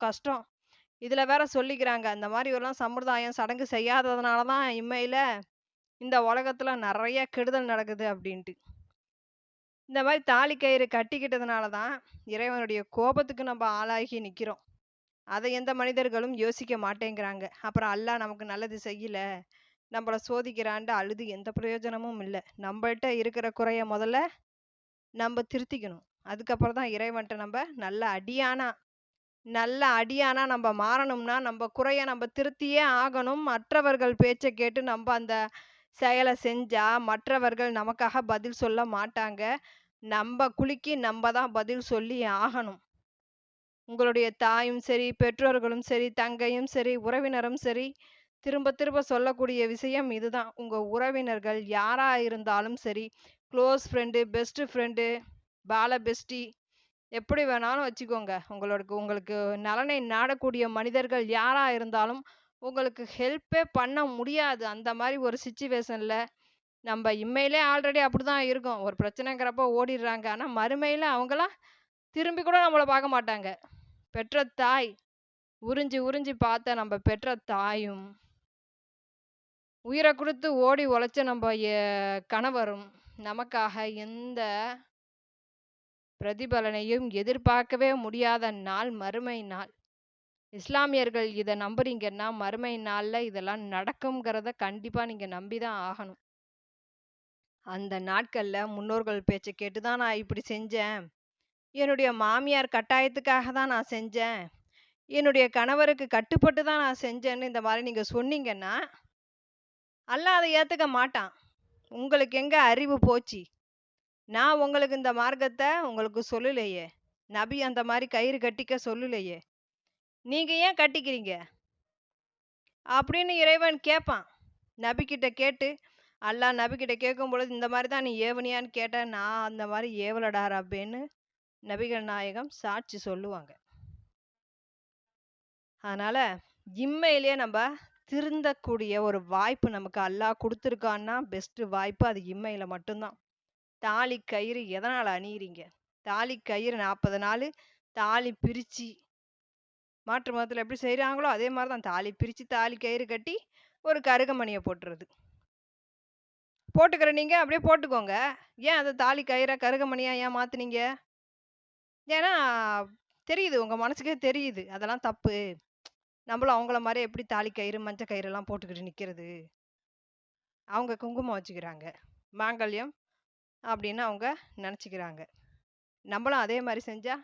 கஷ்டம். இதில் வேற சொல்லிக்கிறாங்க. அந்த மாதிரி எல்லாம் சம்பிரதாயம், சடங்கு செய்யாததுனால தான் இம்மையில் இந்த உலகத்தில் நிறைய கெடுதல் நடக்குது அப்படின்ட்டு இந்த மாதிரி தாலி கயிறு கட்டிக்கிட்டதுனால தான் இறைவனுடைய கோபத்துக்கு நம்ம ஆளாகி நிக்கிறோம். அத எந்த மனிதர்களும் யோசிக்க மாட்டேங்கிறாங்க. அப்புறம் அல்லாஹ் நமக்கு நல்லது செய்யல, நம்மள சோதிக்கிறான்ட்டு அழுது எந்த பிரயோஜனமும் இல்ல. நம்மள்கிட்ட இருக்கிற குறைய முதல்ல நம்ம திருத்திக்கணும். அதுக்கப்புறம் தான் இறைவன்ட்ட நம்ம நல்ல அடியானா நல்ல அடியானா நம்ம மாறணும்னா, நம்ப குறைய நம்ம திருத்தியே ஆகணும். மற்றவர்கள் பேச்சை கேட்டு நம்ப அந்த செயலை செஞ்சா, மற்றவர்கள் நமக்காக பதில் சொல்ல மாட்டாங்க. நம்ம குலுக்கி நம்ம தான் பதில் சொல்லி ஆகணும். உங்களுடைய தாயும் சரி, பெற்றோர்களும் சரி, தங்கையும் சரி, உறவினரும் சரி, திரும்ப திரும்ப சொல்லக்கூடிய விஷயம் இதுதான். உங்க உறவினர்கள் யாரா இருந்தாலும் சரி, க்ளோஸ் ஃப்ரெண்டு, பெஸ்ட் ஃப்ரெண்டு, பால பெஸ்டி எப்படி வேணாலும் வச்சுக்கோங்க. உங்களுக்கு உங்களுக்கு நலனை நாடக்கூடிய மனிதர்கள் யாராக இருந்தாலும், உங்களுக்கு ஹெல்ப்பே பண்ண முடியாது. அந்த மாதிரி ஒரு சுச்சுவேஷனில் நம்ம இம்மையிலே ஆல்ரெடி அப்படிதான் இருக்கோம். ஒரு பிரச்சனைங்கிறப்போ ஓடிடுறாங்க ஆனால் மறுமையில் அவங்களாம் திரும்பி கூட நம்மள பார்க்க மாட்டாங்க. பெற்ற தாய், உறிஞ்சு உறிஞ்சு பார்த்த நம்ம பெற்ற தாயும் உயிரை கொடுத்து ஓடி உழைச்ச நம்ம கணவரும், நமக்காக எந்த பிரதிபலனையும் எதிர்பார்க்கவே முடியாத நாள் மறுமை நாள். இஸ்லாமியர்கள் இதை நம்புறீங்கன்னா, மறுமை நாளில் இதெல்லாம் நடக்குங்கிறத கண்டிப்பாக நீங்கள் நம்பி தான் ஆகணும். அந்த நாட்களில் முன்னோர்கள் பேச்சை கேட்டு தான் நான் இப்படி செஞ்சேன். என்னுடைய மாமியார் கட்டாயத்துக்காக தான் நான் செஞ்சேன். என்னுடைய கணவருக்கு கட்டுப்பட்டு தான் நான் செஞ்சேன்னு இந்த மாதிரி நீங்கள் சொன்னீங்கன்னா, அல்ல அதை ஏற்றுக்க மாட்டான். உங்களுக்கு எங்கே அறிவு போச்சு? நான் உங்களுக்கு இந்த மார்க்கத்தை உங்களுக்கு சொல்லலையே! நபி அந்த மாதிரி கயிறு கட்டிக்க சொல்லலையே! நீங்க ஏன் கட்டிக்கிறீங்க? அப்படின்னு இறைவன் கேட்பான். நபிகிட்ட கேட்டு, அல்லாஹ் கேட்கும் கேட்கும்பொழுது, இந்த மாதிரி தான் நீ ஏவனியான்னு கேட்டேன் நான் அந்த மாதிரி ஏவலடா அப்படின்னு நபிகள் நாயகம் சாட்சி சொல்லுவாங்க. அதனால இம்மையிலேயே நம்ம திருந்தக்கூடிய ஒரு வாய்ப்பு நமக்கு அல்லாஹ் கொடுத்துருக்கான்னா பெஸ்ட்டு வாய்ப்பு அது இம்மையில் மட்டும்தான் தாலி கயிறு எதனால் அணியிறீங்க? தாலி கயிறு நாற்பது நாள் தாலி பிரித்து மாற்று மதத்தில் எப்படி செய்கிறாங்களோ அதே மாதிரி தான் தாலி பிரித்து தாலி கயிறு கட்டி, ஒரு கருகமணியை போட்டுறது. போட்டுக்கிற நீங்கள் அப்படியே போட்டுக்கோங்க. ஏன் அதை தாலி கயிற கருகமணியாக ஏன் மாற்றுனீங்க ஏன்னா, தெரியுது உங்கள் மனசுக்கே தெரியுது. அதெல்லாம் தப்பு. நம்மளும் அவங்கள மாதிரி எப்படி தாலி கயிறு, மஞ்ச கயிறெல்லாம் போட்டுக்கிட்டு நிற்கிறது அவங்க குங்குமம் வச்சுக்கிறாங்க. மாங்கல்யம் அப்படின்னு அவங்க நினச்சிக்கிறாங்க. நம்மளும் அதே மாதிரி செஞ்சா